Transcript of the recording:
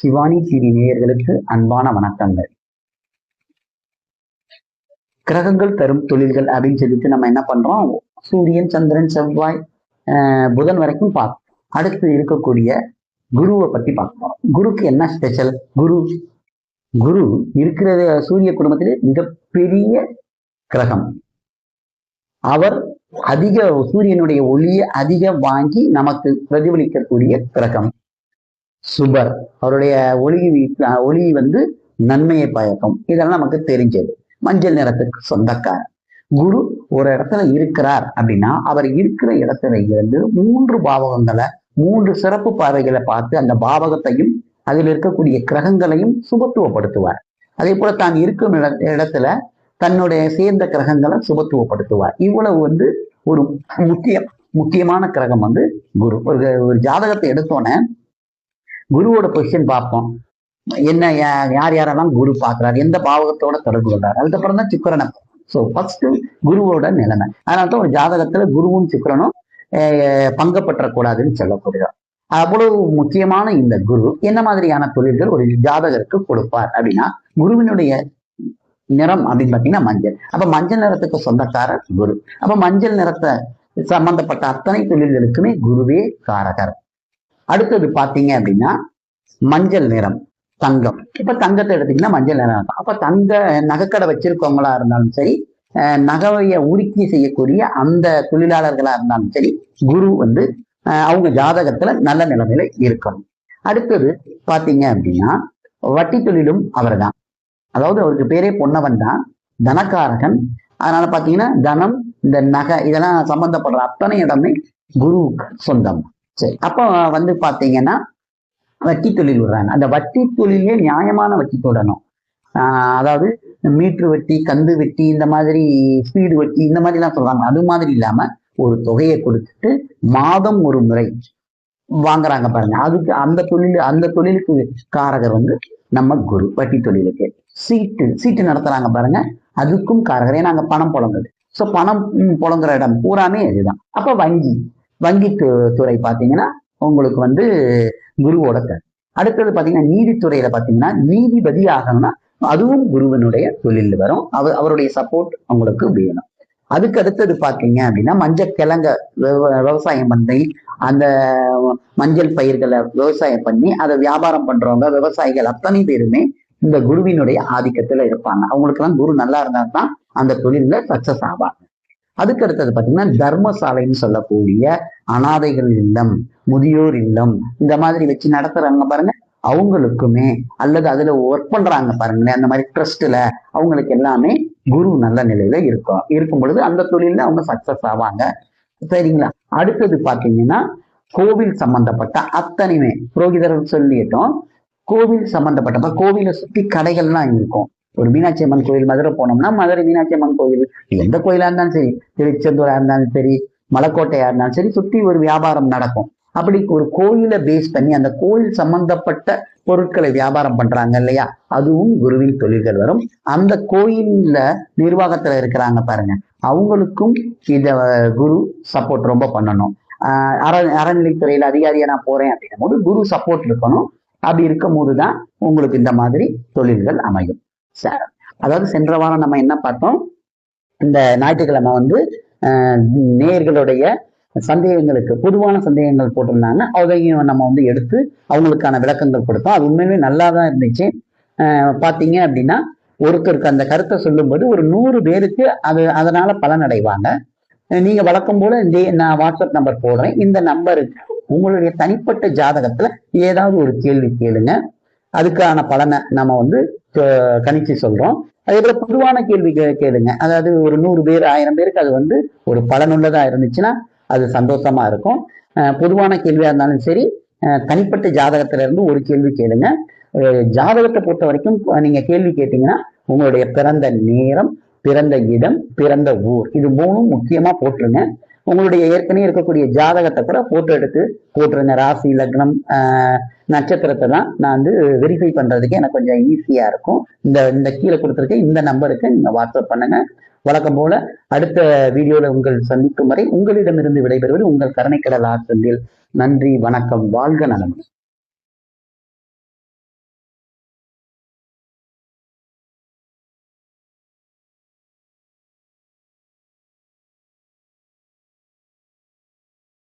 சிவானி சிறி நேயர்களுக்கு அன்பான வணக்கங்கள். கிரகங்கள் தரும் தொழில்கள் அப்படின்னு சொல்லிட்டு நம்ம என்ன பண்றோம்? சூரியன் சந்திரன் செவ்வாய் புதன் வரைக்கும் பார்ப்போம் அடுத்து இருக்கக்கூடிய குருவை பத்தி பார்க்கணும். குருக்கு என்ன ஸ்பெஷல் குரு குரு இருக்கிறது சூரிய குடும்பத்திலே மிகப்பெரிய கிரகம். அவர் அதிக சூரியனுடைய ஒளியை அதிக வாங்கி நமக்கு பிரதிபலிக்கக்கூடிய கிரகம். சுபர். அவருடைய ஒளி ஒளி வந்து நன்மையை பயக்கும். இதெல்லாம் நமக்கு தெரிஞ்சது. மஞ்சள் நிறத்துக்கு சொந்தக்காரன் குரு ஒரு இடத்துல இருக்கிறார் அப்படின்னா அவர் இருக்கிற இடத்துல இருந்து மூன்று பாவகங்களை மூன்று சிறப்பு பார்வைகளை பார்த்து அந்த பாவகத்தையும் அதில் இருக்கக்கூடிய கிரகங்களையும் சுபத்துவப்படுத்துவார். அதே போல தான் இருக்கும் இட- இடத்துல தன்னுடைய சேர்ந்த கிரகங்களை சுபத்துவப்படுத்துவார். இவ்வளவு வந்து ஒரு முக்கிய முக்கியமான கிரகம் வந்து குரு. ஒரு ஒரு ஜாதகத்தை எடுத்தோன்னே குருவோட பொசிஷன் பார்ப்போம். என்ன யா- யார் யாரெல்லாம் குரு பார்க்கிறார்? எந்த பாவகத்தோட தொடர்பு கொண்டார் அதுக்கப்புறம் தான் சுக்கரனை ஸோ ஃபர்ஸ்ட் குருவோட நிலைமை. அதனால தான் ஒரு ஜாதகத்துல குருவும் சுக்கரனும் பங்கப்பற்றக்கூடாதுன்னு சொல்லப்படுகிறார். அவ்வளவு முக்கியமான இந்த குரு என்ன மாதிரியான தொழில்கள் ஒரு ஜாதகருக்கு கொடுப்பார் அப்படின்னா குருவினுடைய நிறம் அப்படின்னு பார்த்தீங்கன்னா மஞ்சள். அப்ப மஞ்சள் நிறத்துக்கு சொந்தக்காரர் குரு. அப்ப மஞ்சள் நிறத்தை சம்பந்தப்பட்ட அத்தனை தொழில்களுக்குமே குருவே காரகர். அடுத்தது பார்த்தீங்க அப்படின்னா மஞ்சள் நிறம் தங்கம். இப்ப தங்கத்தை எடுத்தீங்கன்னா மஞ்சள் நிறம் இருக்கும். அப்ப தங்க நகைக்கடை வச்சிருக்கவங்களா இருந்தாலும் சரி அஹ் நகையை உருக்கி செய்யக்கூடிய அந்த தொழிலாளர்களா இருந்தாலும் சரி குரு வந்து அஹ் அவங்க ஜாதகத்துல நல்ல நிலைமையில இருக்கணும். அடுத்தது பாத்தீங்க அப்படின்னா வட்டி தொழிலும் அவர்தான். அதாவது அவருக்கு பேரே பொன்னவன் தான் தனக்காரகன். அதனால பாத்தீங்கன்னா தனம் இந்த நகை இதெல்லாம் சம்பந்தப்படுற அத்தனை இடமே குருவுக்கு சொந்தம். சரி அப்போ வந்து பாத்தீங்கன்னா வட்டி தொழில் விடுறாங்க. அந்த வட்டி தொழிலே நியாயமான வட்டி தொடணும். ஆஹ் அதாவது மீட்ரு வட்டி கந்து வட்டி இந்த மாதிரி ஸ்பீடு வட்டி இந்த மாதிரி எல்லாம் சொல்றாங்க. அது மாதிரி இல்லாம ஒரு தொகையை கொடுத்துட்டு மாதம் ஒரு முறை வாங்குறாங்க பாருங்க. அதுக்கு அந்த தொழில் அந்த தொழிலுக்கு காரகர் வந்து நம்ம குரு வட்டி தொழிலுக்கு. சீட்டு சீட்டு நடத்துறாங்க பாருங்க. அதுக்கும் காரகரே ஏன்னா அங்க பணம் புலங்குது ஸோ பணம் புலங்குற புழங்குற இடம் பூராமே இதுதான். அப்போ வங்கி வங்கி துறை பார்த்தீங்கன்னா உங்களுக்கு வந்து குருவோட கரு. அடுத்தது பாத்தீங்கன்னா நீதித்துறையில பார்த்தீங்கன்னா நீதிபதி ஆகணும்னா அதுவும் குருவனுடைய தொழில் வரும். அவர் அவருடைய சப்போர்ட் உங்களுக்கு வேணும். அதுக்கு அடுத்தது பார்த்தீங்க அப்படின்னா மஞ்சள் கிழங்க விவ- விவசாயம் பண்ணி அந்த மஞ்சள் பயிர்களை விவசாயம் பண்ணி அதை வியாபாரம் பண்றவங்க விவசாயிகள் அத்தனை பேருமே இந்த குருவினுடைய ஆதிக்கத்துல இருப்பாங்க. அவங்களுக்கெல்லாம் குரு நல்லா இருந்தா தான் அந்த தொழில சக்சஸ் ஆவாங்க. அதுக்கு அடுத்தது பார்த்தீங்கன்னா தர்மசாலைன்னு சொல்லக்கூடிய அனாதைகள் இல்லம் முதியோர் இல்லம் இந்த மாதிரி வச்சு நடத்துறாங்க பாருங்க. அவங்களுக்குமே அல்லது அதுல ஒர்க் பண்றாங்க பாருங்களேன் அந்த மாதிரி ட்ரஸ்ட்ல அவங்களுக்கு எல்லாமே குரு நல்ல நிலையில இருக்கும் இருக்கும் பொழுது அந்த தொழில அவங்க சக்சஸ் ஆவாங்க. சரிங்களா? அடுத்தது பாத்தீங்கன்னா கோவில் சம்பந்தப்பட்ட அத்தனையுமே புரோகிதர்கள் சொல்லிட்டோம் கோவில் சம்பந்தப்பட்ட கோவிலை சுத்தி கடைகள்லாம் இருக்கும். ஒரு மீனாட்சி அம்மன் கோயில் மதுரை போனோம்னா மதுரை மீனாட்சி அம்மன் கோயில். எந்த கோயிலா இருந்தாலும் சரி திருச்செந்தூரா இருந்தாலும் சரி மலைக்கோட்டையா இருந்தாலும் சரி சுத்தி ஒரு வியாபாரம் நடக்கும். அப்படி ஒரு கோயிலை பேஸ் பண்ணி அந்த கோயில் சம்பந்தப்பட்ட பொருட்களை வியாபாரம் பண்றாங்க இல்லையா? அதுவும் குருவின் தொழில்கள் வரும். அந்த கோயில்ல நிர்வாகத்துல இருக்கிறாங்க பாருங்க. அவங்களுக்கும் இத குரு சப்போர்ட் ரொம்ப பண்ணணும். ஆஹ் அற அறநிலைத்துறையில அதிகாரியா நான் போறேன் அப்படின்னும் போது குரு சப்போர்ட் இருக்கணும். அப்படி இருக்கும் போதுதான் உங்களுக்கு இந்த மாதிரி தொழில்கள் அமையும். அதாவது சென்ற வாரம் நம்ம என்ன பார்த்தோம்? இந்த ஞாயிற்றுக்கிழமை வந்து ஆஹ் நேயர்களுடைய சந்தேகங்களுக்கு பொதுவான சந்தேகங்கள் போட்டிருந்தாங்க. அதையும் நம்ம வந்து எடுத்து அவங்களுக்கான விளக்கங்கள் கொடுத்தோம். அது உண்மையிலே நல்லா தான் இருந்துச்சு ஆஹ் அப்படின்னா ஒருத்தருக்கு அந்த கருத்தை சொல்லும்போது ஒரு நூறு பேருக்கு அது அதனால பலனடைவாங்க. அடைவாங்க நீங்க வழக்கம் போல இந்த நான் வாட்ஸ்அப் நம்பர் போடுறேன். இந்த நம்பருக்கு உங்களுடைய தனிப்பட்ட ஜாதகத்துல ஏதாவது ஒரு கேள்வி கேளுங்க. அதுக்கான பலனை நம்ம வந்து கணிச்சு சொல்றோம். அதே போல பொதுவான கேள்வி கே- கேளுங்க. அதாவது ஒரு நூறு பேர் ஆயிரம் பேருக்கு அது வந்து ஒரு பலனுள்ளதா இருந்துச்சுன்னா அது சந்தோஷமா இருக்கும். பொதுவான கேள்வியா இருந்தாலும் சரி தனிப்பட்ட ஜாதகத்துல இருந்து ஒரு கேள்வி கேளுங்க. ஜாதகத்தை பொறுத்த வரைக்கும் நீங்க கேள்வி கேட்டீங்கன்னா உங்களுடைய பிறந்த நேரம் பிறந்த இடம் பிறந்த ஊர் இது மூணும் முக்கியமா போட்டுருங்க. உங்களுடைய ஏற்கனவே இருக்கக்கூடிய ஜாதகத்தை கூட போட்டோ எடுத்து போட்டுருங்க. ராசி லக்னம் ஆஹ், நட்சத்திரத்தை தான் நான் வந்து வெரிஃபை பண்றதுக்கு எனக்கு கொஞ்சம் ஈஸியா இருக்கும். இந்த இந்த கீழே கொடுத்துருக்க இந்த நம்பருக்கு நீங்க வாட்ஸ்அப் பண்ணுங்க. வழக்கம் போல அடுத்த வீடியோல உங்கள் சந்திக்கும் வரை உங்களிடமிருந்து விடைபெறுவது உங்கள் கருணைக்கடல் ஆற்றலில் நன்றி வணக்கம் வாழ்க நலம்.